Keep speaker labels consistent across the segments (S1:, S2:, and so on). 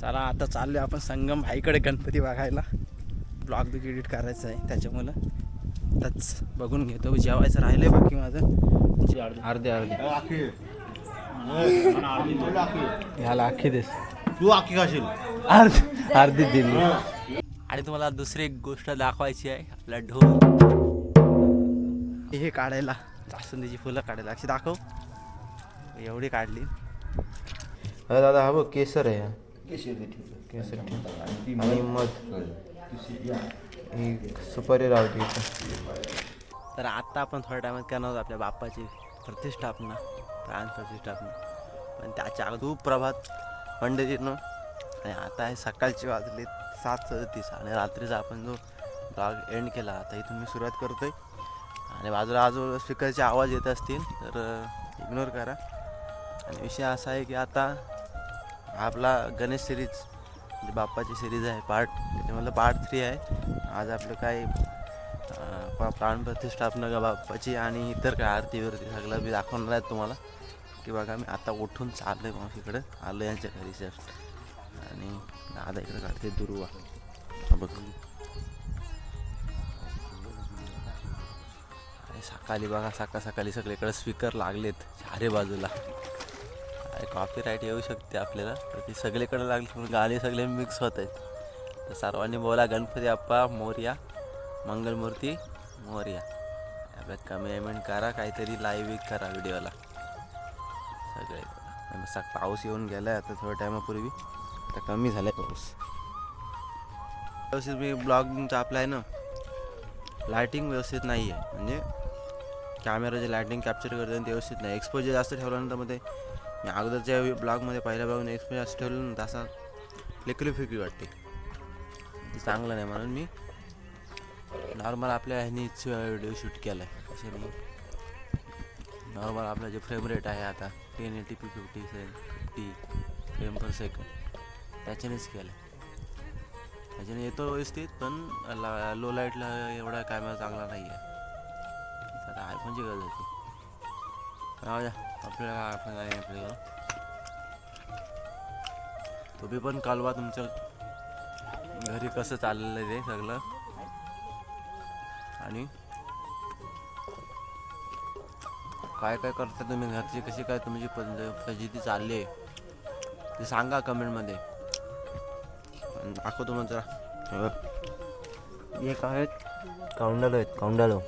S1: चला आता चाललोय आपण संगम भाईकडे गणपती बघायला. ब्लॉग बी एडिट करायचं आहे त्याच्यामुळं. आताच बघून घेतो. जेवायचं राहिलंय बाकी माझं. अर्धे अर्धे. ह्याला अख्खी देस
S2: तू आखी खाशील
S1: अर्धी अर्धी दिली. आणि तुम्हाला दुसरी एक गोष्ट दाखवायची आहे. आपला ढोल. हे काढायला जास्वंदीची फुलं काढायला. अशी दाखव. एवढी काढली.
S3: अरे दादा हा बघ केसर आहे हा. केसर आणि मध. ही सुपारी इथं.
S1: तर आता आपण थोड्या टायमात करणार आहोत आपल्या बाप्पाची प्रतिष्ठापना प्राण प्रतिष्ठापना. पण त्याच्या अगोदर खूप प्रभात पंडितीनं. आणि आता आहे सकाळची वाजले सात सदतीस आणि रात्रीचा आपण जो ब्लॉग एंड केला आता इथून मी सुरुवात करतोय. आणि बाजूला आजू स्पीकरचे आवाज येत असतील तर इग्नोर करा. आणि विषय असा आहे की आता आपला गणेश सिरीज म्हणजे बाप्पाची सिरीज आहे पार्ट त्याच्यामधलं पार्ट थ्री आहे. आज आपलं काय प्राणप्रतिष्ठापना बाप्पाची आणि इतर काय आरती विरती सगळं मी दाखवणार आहे तुम्हाला. की बघा मी आता उठून चाललो आहे मावशीकडं आलो यांच्या घरी जस्ट आणि दादा इकडे काढते दुर्वा. बघ. सकाळी बघा सकाळ सकाळी सगळीकडे स्पीकर लागलेत चारे बाजूला. कॉपी राईट येऊ शकते आपल्याला. तर ती सगळीकडे लागली पण गाणी सगळे मिक्स होत आहेत. तर सर्वांनी बोला गणपती अप्पा मोर्या मंगलमूर्ती मोर्या. आपल्या कमेंट करा काहीतरी लाईव्ह करा व्हिडिओला सगळे. मग पाऊस येऊन गेला आता थोड्या टायमापूर्वी. आता कमी झाला आहे पाऊस. व्यवस्थित मी ब्लॉगिंगचा आपला आहे ना. लायटिंग व्यवस्थित नाही आहे म्हणजे कॅमेरा जे लायटिंग कॅप्चर करते ते व्यवस्थित नाही. एक्सपोजर जास्त ठेवल्यानंतर ते मी अगोदरच्या ब्लॉगमध्ये पहिल्या ब्लॉगने एक्सपोजर ठेवलं ना तसा लेकरी फिकरी वाटते. ते चांगलं नाही म्हणून मी नॉर्मल आपल्या ह्यानीच व्हिडिओ शूट केला आहे असे मी नॉर्मल आपलं जे फ्रेम रेट आहे आता ten eighty P fifty seven fifty frame per second त्याच्यानेच केलं आहे त्याच्याने येतो व्यवस्थित पण ला लो लाईटला एवढा कॅमेरा चांगला नाही आहे आता आयफोनची गरज होती. राहू द्या. आपल्याला काय आपण आहे आपल्याला. तुम्ही पण कळवा तुमच्या घरी कसं चाललेलं आहे ते सगळं? आणि? काय काय करता तुम्ही घरची? कशी काय तुमची पद्धत फजिती चालली आहे ते सांगा कमेंटमध्ये दाखवतो मग जरा. एक आहेत.
S3: काउंडालो आहेत. काउंडालो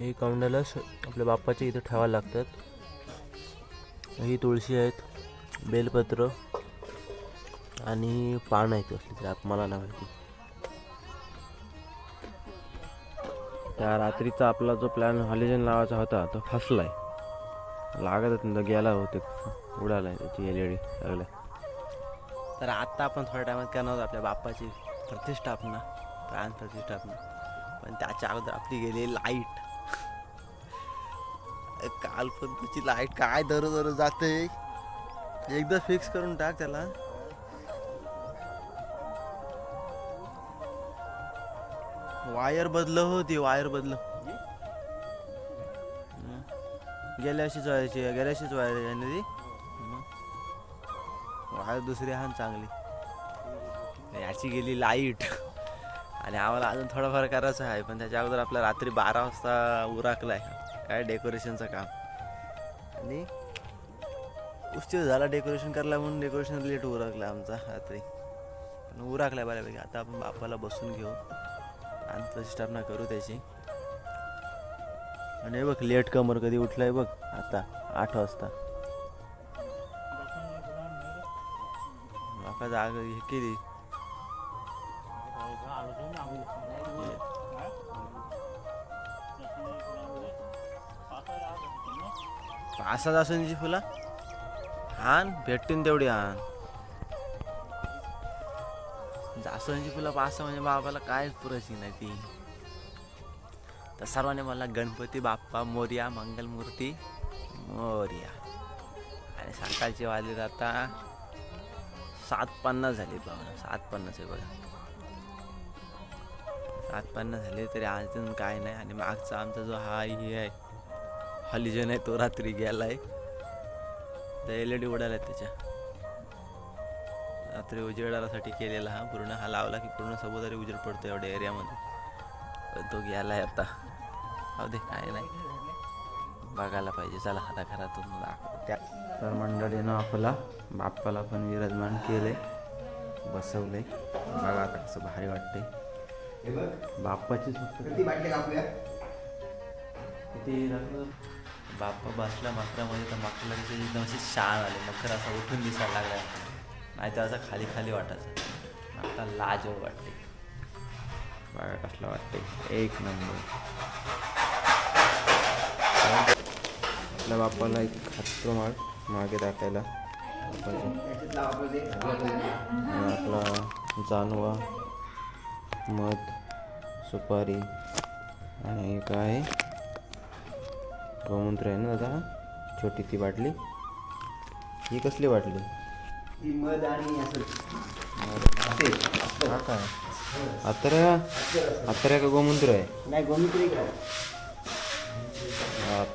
S3: हे काउंडाला आपल्या बाप्पाच्या इथं ठेवायला लागतात. ही तुळशी आहेत बेलपत्र आणि पान आहेत असली त्यात मला नाही माहिती त्या रात्रीचा आपला जो प्लॅन हॉलिजन लावायचा होता तो फसलाय. लागतच नाही गेला होते उडालाय त्याची एल ई डी सगळ्या
S1: तर आत्ता आपण थोड्या टायमात करणार आहोत आपल्या बाप्पाची प्रतिष्ठापना प्राण प्रतिष्ठापना पण त्याच्या अगोदर आपली गेली लाइट काल पण तुझी लाइट काय दरो दर जाते? एकदा फिक्स करून टाक त्याला. वायर बदल होती वायर बदल. गेल्या अशीच व्हायची गेल्या अशीच वायर ती? वायर दुसरी हा चांगली. याची गेली लाइट. आणि आम्हाला अजून थोडंफार करायचं आहे पण त्याच्या अगोदर आपला रात्री बारा वाजता उराकलाय. काय डेकोरेशनचं काम? आणि उशीर झाला डेकोरेशन करायला म्हणून डेकोरेशन लेट उरकला आमचा रात्री. पण उराकलाय बऱ्यापैकी. आता आपण बापाला बसून घेऊ. आणि प्रतिष्ठापना करू त्याची. आणि बघ लेट कमर कधी उठलाय बघ. आता आठ वाजता. बापा जाग हे केली. पाच सहा जास्वंदीची फुलं? आण भेटतील तेवढी हान जास्वंदीची फुलं पाच सहा म्हणजे बाबाला काय पुरायची नाही ती. तर सर्वांनी मला गणपती बाप्पा मोर्या मंगलमूर्ती मोर्या. आणि सकाळचे वाजले आता सात पन्नास झाले बघा सात पन्नास आहे बघा. सात पन्नास झाले तरी अजून काय नाही. आणि मागचा आमचा जो हा हे आहे हॉलिजन आहे तो रात्री गेलाय. तर एल ई डी आहेत त्याच्या. रात्री उजेडासाठी केलेला हा पूर्ण. हा लावला की पूर्ण सभोवतारी उजेड पडतो एवढ्या एरियामध्ये तो गेलाय आता. हो दे काय नाही. बघायला पाहिजे. चला आता घरातून त्या तर मंडळीनं आपला बाप्पाला पण विराजमान केले बसवले बघा आता कसं भारी वाटते बाप्पाचीच फक्त किती? बाप्पा बसला मकरामध्ये तर मकराला कसे एकदम असे शान आले. मकर असा उठून दिसायला लागला. नाही तर असं खाली खाली वाटायचं. आता लाज वाटते. बघा कसला वाटते? एक नंबर.
S3: आपल्या बाप्पाला एक खातो माग मागे टाकायला आपला जानवा मध सुपारी आणि काय? गोमूत्र आहे ना दादा? छोटी ती बाटली. ही कसली बाटली? काय अत्तऱ्या अत्तऱ्या का? गोमूत्र आहे?
S2: नाही गोमित्री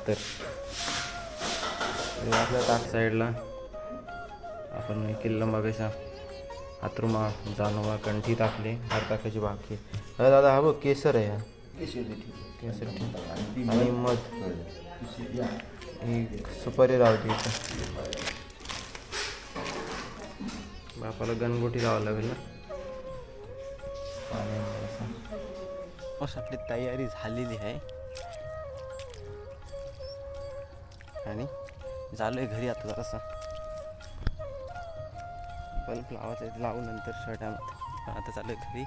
S3: तर. आपल्या ताक साईडला. आपण किल्ला बघायचा हातरुमा जानवा कंठी टाकले. हर टाकायची बाकी. अरे दादा हा बघ केसर आहे हा. केसर. आणि मध. ही सुपारी लावते इथं. बापाला गणगोटी लावावं लागेल ना.
S1: बस आपली तयारी झालेली आहे. आणि झालो आहे घरी आता जरासं. बल्ब लावायचं लावू नंतर शर्टामध्ये आता चालू आहे घरी.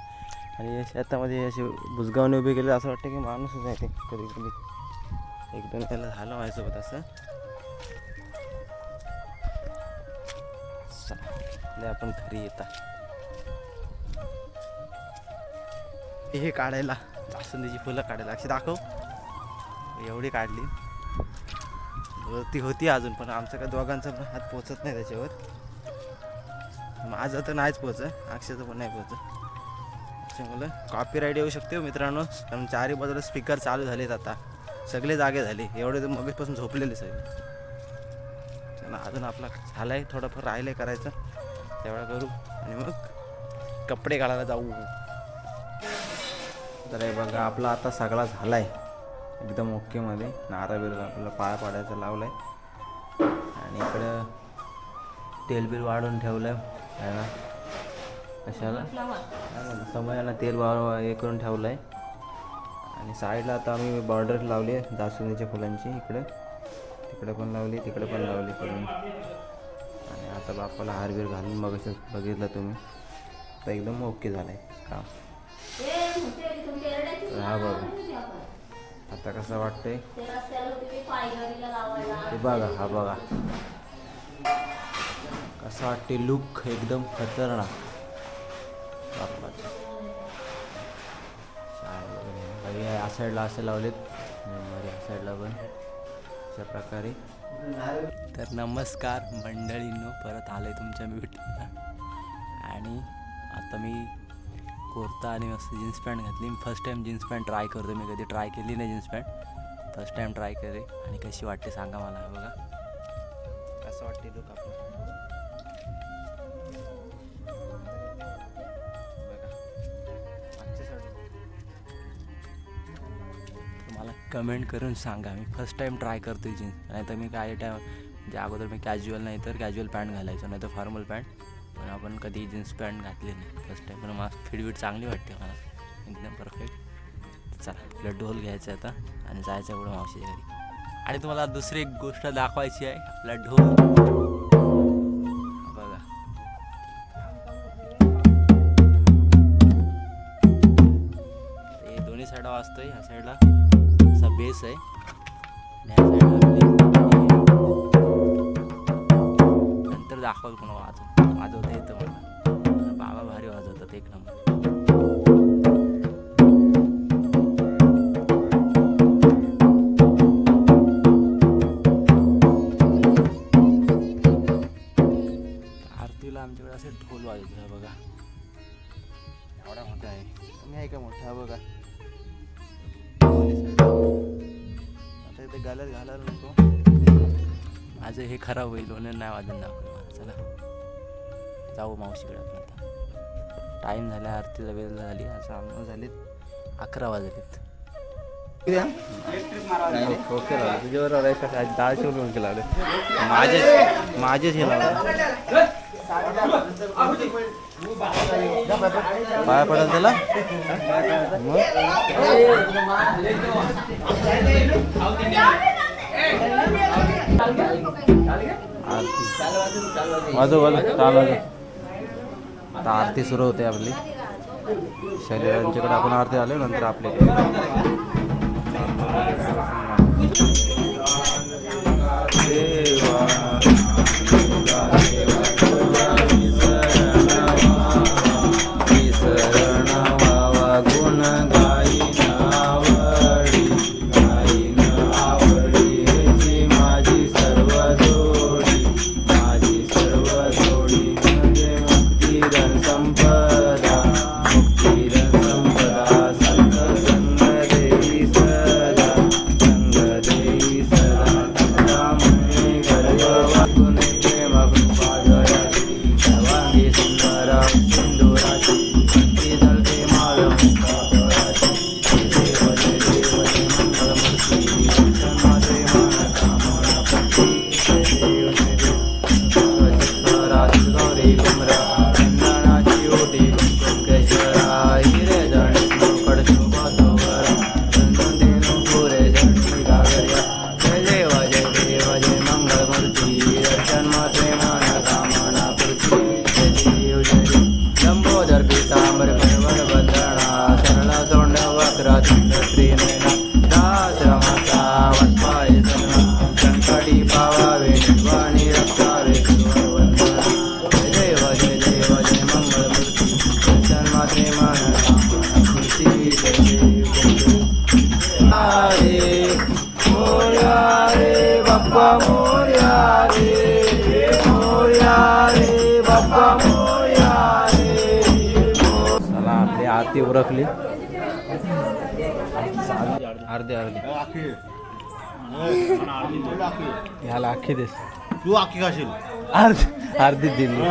S1: आणि शेतामध्ये असे भुजगावने उभे केले असं वाटतं की माणूसच आहे ते कधी कधी. एकदम त्याला झालं माझ्यासोबत असं. आपण घरी येता. हे काढायला जास्वंदीची फुलं काढायला. अशी दाखव. एवढी काढली. ती होती अजून पण आमचं काय दोघांचा पण हात पोचत नाही त्याच्यावर. माझं तर नाहीच पोचत. अक्षयचं पण नाही पोचत. त्याच्यामुळं कॉपीराईट येऊ शकते हो मित्रांनो. कारण चारही बाजूला स्पीकर चालू झालेत आता. सगळे जागे झाले. एवढे तर मगजपासून झोपलेले सगळे. चला अजून आपला झाला आहे थोडंफार राहिलं आहे करायचं. तेवढा करू. आणि मग कपडे घालायला जाऊ.
S3: तर हे बघा आपला आता सगळा झालाय. एकदम ओकेमध्ये नारळ बिरळ आपल्याला पाय पाडायचा लावलाय. आणि इकडं तेल बिल वाढून ठेवलं आहे ना कशाला? समयाला तेल वा हे करून ठेवलंय. आणि साईडला आता आम्ही बॉर्डर लावली आहे जास्वंदीच्या फुलांची इकडे. तिकडे पण लावली तिकडे पण लावली करून. आणि आता बापाला हारबीर घालून बघ बघितलं तुम्ही. आता एकदम ओके झालंय काम. तर हा बघा. आता कसं वाटतंय? हे बघा हा बघा. कसं वाटते लुक एकदम खतरनाक. या साईडला असे लावलेत. या साईडला पण. अशा प्रकारे.
S1: तर नमस्कार मंडळींनो परत आले तुमच्या भेटीला. आणि आता मी कुर्ता आणि मस्त जीन्स पॅन्ट घातली. First time jeans pant try करतो मी कधी ट्राय केली नाही jeans pant. First time try करे आणि कशी वाटते सांगा मला बघा. कसं वाटते लुक आपलं कमेंट करून सांगा. मी फर्स्ट टाईम ट्राय करतो जीन्स. नाही तर मी काय टाईम म्हणजे अगोदर मी कॅज्युअल नाही तर कॅज्युअल पॅन्ट घालायचो नाही तर फॉर्मल पॅन्ट पण आपण कधी जीन्स पॅन्ट घातली नाही. फर्स्ट टाईम पण मला फिटवीट चांगली वाटते मला. एकदम परफेक्ट चला आपलं ढोल घ्यायचा आता आणि जायचं एवढं मावशीच्या घरी. आणि तुम्हाला दुसरी एक गोष्ट दाखवायची आहे. आपला ढोल खराब होईल म्हणून नाही वाजून दाखवलं मला. चला. जाऊ मावशीकडे आपण आता. टाईम झाला आरतीला वेळ झाली असं आम्हाला झालेत. अकरा वाजलेत. ओके तुझ्यावर कसं केला माझेच माझेच हे लावलं. पाया पडेल त्याला मग? वाजव वाजव चाल वाजव. आता आरती सुरू होते आपली. शरीरांच्याकडे आपण आरती आलो नंतर आपले उरकली. अर्धे अर्धे. ह्याला अख्खी देस
S2: तू आखी खाशील
S1: अर्धी अर्धी दिली.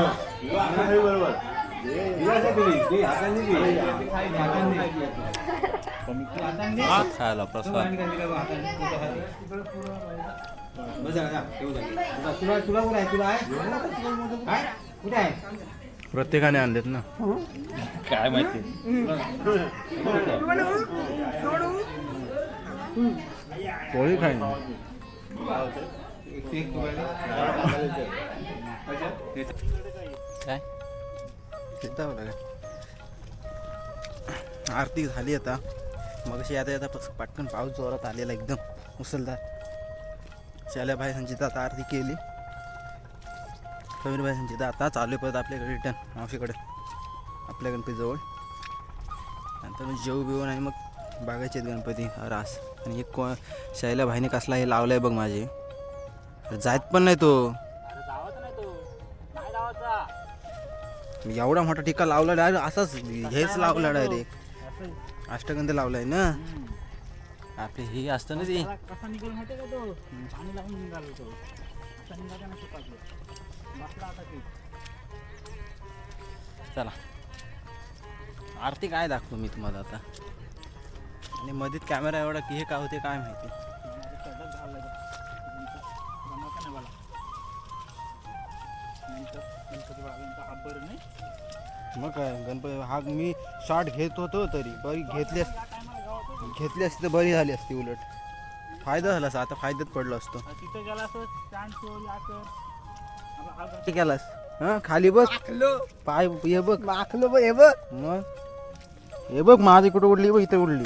S1: खायला प्रसाद.
S3: तुला तुला कुठे आहे? तुला आहे? काय कुठे आहे?
S1: प्रत्येकाने आणलेत ना.
S2: काय माहिती?
S1: पोळी खाईन. काय? आरती झाली आता. मग येता येता पस- पटकन पाऊस जोरात आलेला एकदम. मुसलधार. शाल्या भाई संचिता आता आरती केली. कबीर भाई संचिता आता चालू आहे परत आपल्याकडे रिटर्न मावशीकडे. आपल्या गणपतीजवळ नंतर मग जेऊ बिवून आणि मग बघायचे आहेत गणपती रास. आणि हे को शैल्या भाईने कसला हे लावलाय बघ माझे. जायत पण नाही तो. एवढा मोठा टिका लावला डायरेक्ट असाच हेच लावला डायरेक्ट अष्टगंध लावलाय ना. आपले हे असतं ना ते? चला. आरती काय दाखवू मी तुम्हाला आता? आणि मध्येच कॅमेरा एवढा की हे काय होते काय माहिती? मग काय गणपती हा मी शॉर्ट घेत होतो तरी बरी घेतली अस- घेतली असती तर बरी झाली असती उलट. फायदा झाला असता आता फायद्यात पडलो असतो.
S4: तिथं गेला असं
S1: किती केलास? हा? खाली बघ. पाय हे बघ.
S3: माखलो बघ हे बघ.
S1: मग? हे बघ माझी कुठं उडली बघ इथं उडली.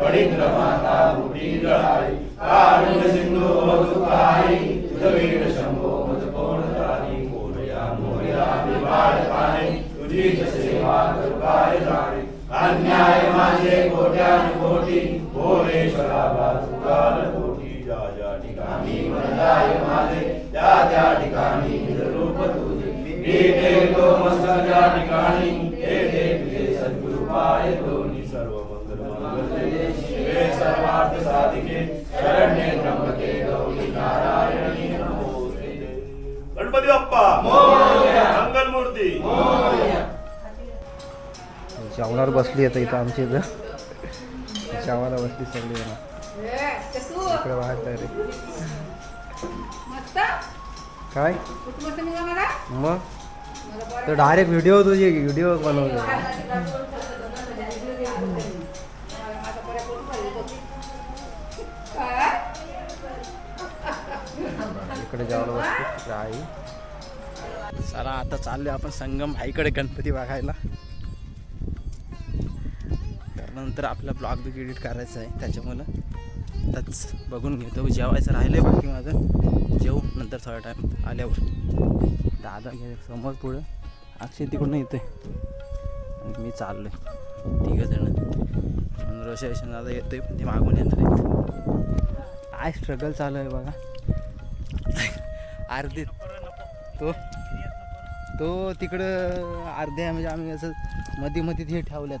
S2: गणपती
S1: बसली आता इथं आमच्या इथं. जेवायला बसली सगळी जण इकडे बाहेर रे. काय? मग? तर डायरेक्ट व्हिडिओ तुझी व्हिडिओ बनवतो. इकडे जेवायला बसतो आई. चला आता चाललोय आपण संगम आईकडे गणपती बघायला. नंतर आपला ब्लॉग बी एडिट करायचा आहे त्याच्यामुळं आताच बघून घेतो. जेवायचं राहिलं आहे बाकी माझं. जेवू नंतर थोडा टाईम आल्यावर. दादा घे समोर पुढं. अक्षय तिकडून येते आणि मी चाललो आहे तिघं जण म्हणून रोशन दादा येतोय पण ते मागून येणार आहेत. काय स्ट्रगल चालू आहे बघा. अर्धे. तो. तो तिकडं अर्ध्या म्हणजे आम्ही असं मध्ये मध्ये ते ठेवल्यात.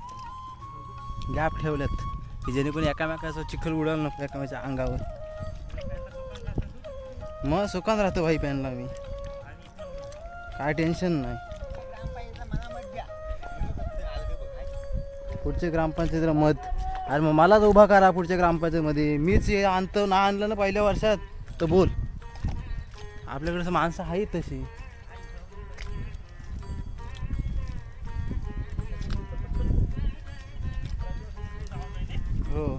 S1: गॅप ठेवल्यात. की जेणेकरून एकामेकाचं चिखल उडाल नको एकामेकाच्या अंगावर. मग सुकान राहतो भाई पॅनला मी. काय टेन्शन नाही. पुढचे ग्रामपंचायतीला मत. अरे मग मलाच उभा करा पुढच्या ग्रामपंचायतीमध्ये. मीच हे आणतो ना आणलं ना पहिल्या वर्षात. तर बोल. आपल्याकडे माणसं आहेत तशी. हो.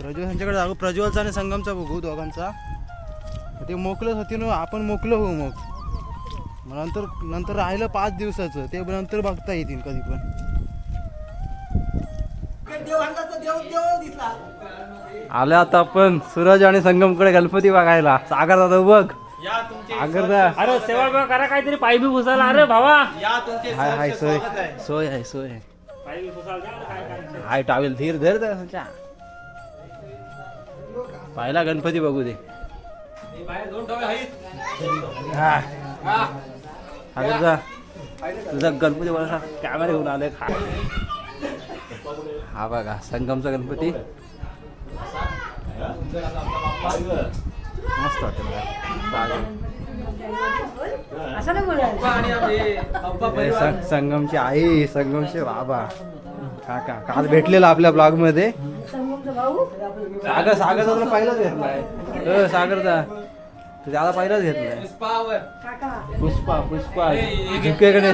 S1: प्रज्वल यांच्याकडे जाऊ. प्रज्वलचा आणि संगमचा बघू दोघांचा. ते मोकलंच होते ना आपण मोकलं होऊ मग. मग नंतर नंतर राहिलं पाच दिवसाचं. ते नंतर बघता येतील कधी पण. आलं आता आपण सूरज आणि संगमकडे गणपती बघायला. सागर दादा बघ.
S4: अरे सेवा करा काहीतरी. पाय बी पुसायला अरे भावा.
S1: हाय हाय सोय. सोय आहे सोय आहे.
S4: काय
S1: हाय टावेल धीर धर त्याच्या पाहिला गणपती बघू दे हा. जा. तुझा गणपती मला कॅमेरा घेऊन आलाय खा हा बघा संगमचा गणपती मस्त वाटतं बघा. हे संगमची आई संगमचे बाबा काका काल भेटलेला आपल्या ब्लॉगमध्ये. सागर सागरचा तुला पहिलाच घेतलाय. सागरचा तू त्याला पहिलाच घेतलाय. पुष्पा पुष्पा. झुकेकडे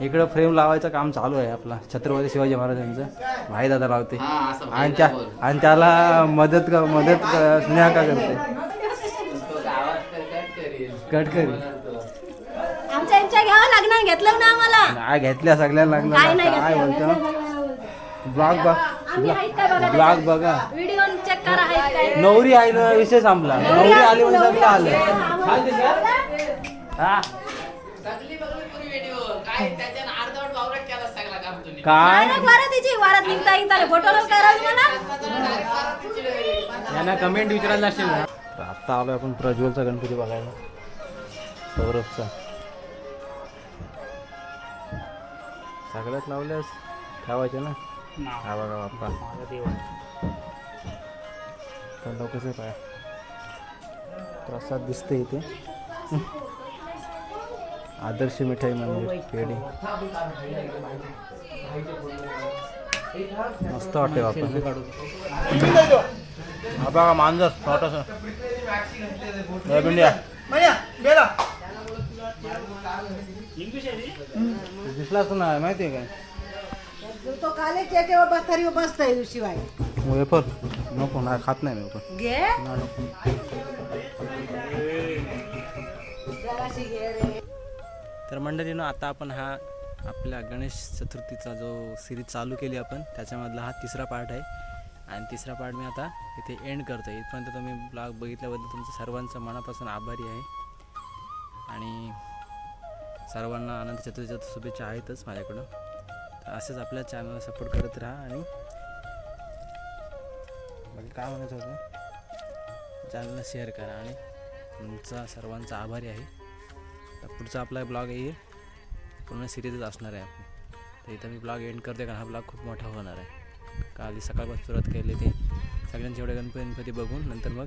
S1: इकडं फ्रेम लावायचं काम चालू आहे आपला. छत्रपती शिवाजी महाराजांचं. भाई दादा लावते. आणि त्या आणि त्याला मदत मदत स्नेहा का करते? कट करी
S5: घ्यावं लागणार? घेतलं ना आम्हाला?
S1: नाही घेतल्या सगळ्यांना
S5: काय
S1: लागणार
S5: नाही
S1: काय
S5: घेतलं
S1: बोलतो ब्लॉग बघ.
S5: आम्ही आहेत काय बघा
S1: ब्लॉग बघा.
S5: व्हिडिओ चेक करा आहेत काय
S1: नवरी आई ना विषय संपला. नवरी आली म्हणजे सगळं आलं. हा. काय
S5: वरात तिची वरात निघता निघता. फोटो करावी मला
S1: यांना कमेंट विचारायला ना. आता आलोय आपण प्रज्वलचा गणपती बघायला. सौरभचा. सगळ्यात लावल्यास ठेवायचे ना? हा बघा बाप्पा. पण कसं पाय प्रसाद दिसते इथे. आदर्श मिठाई मंदिर पेढी. मस्त वाटते बाप्पा. हा बघा मांजर छोटासा. इंडिया दिसलाच ना माहिती आहे काय?
S6: तो कालेच येते बसतोय शिवाय
S4: वेफर? नको नाही खात नाही वेफर.
S6: घे.
S4: नाही नको.
S6: जराशी घे रे.
S1: तर मंडळीनं आता आपण हा आपल्या गणेश चतुर्थीचा जो सिरीज चालू केली आपण त्याच्यामधला हा तिसरा पार्ट आहे. आणि तिसरा पार्ट मी आता इथे एंड करतो आहे इथपर्यंत तुम्ही ब्लॉग बघितल्याबद्दल तुमचं सर्वांचं मनापासून आभारी आहे. आणि सर्वांना आनंद चतुर्थीच्या शुभेच्छा आहेतच माझ्याकडं. तर असेच आपल्या चॅनलला सपोर्ट करत राहा आणि बाकी काय म्हणायचं होतं? चॅनलला शेअर करा आणि तुमचा सर्वांचा आभारी आहे. तर पुढचा आपला ब्लॉग येईल पूर्ण सिरीजच असणार आहे. आपण तर इथं मी ब्लॉग एंड करते कारण हा ब्लॉग खूप मोठा होणार आहे. काल सकाळपासून सुरुवात केली ते सगळ्यांचे एवढे गणपती गणपती बघून नंतर मग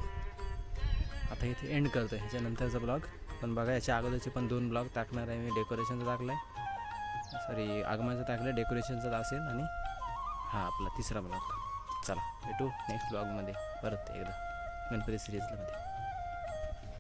S1: आता इथे एंड करतो आहे ह्याच्यानंतरचा ब्लॉग पण बघा याच्या अगोदरचे पण दोन ब्लॉग टाकणार आहे मी. डेकोरेशनचा टाकला आहे सॉरी आगमनाचा टाकलं आहे डेकोरेशनचा असेल आणि हा आपला तिसरा ब्लॉग चला भेटू नेक्स्ट ब्लॉगमध्ये परत एकदा. गणपती सिरीजमध्ये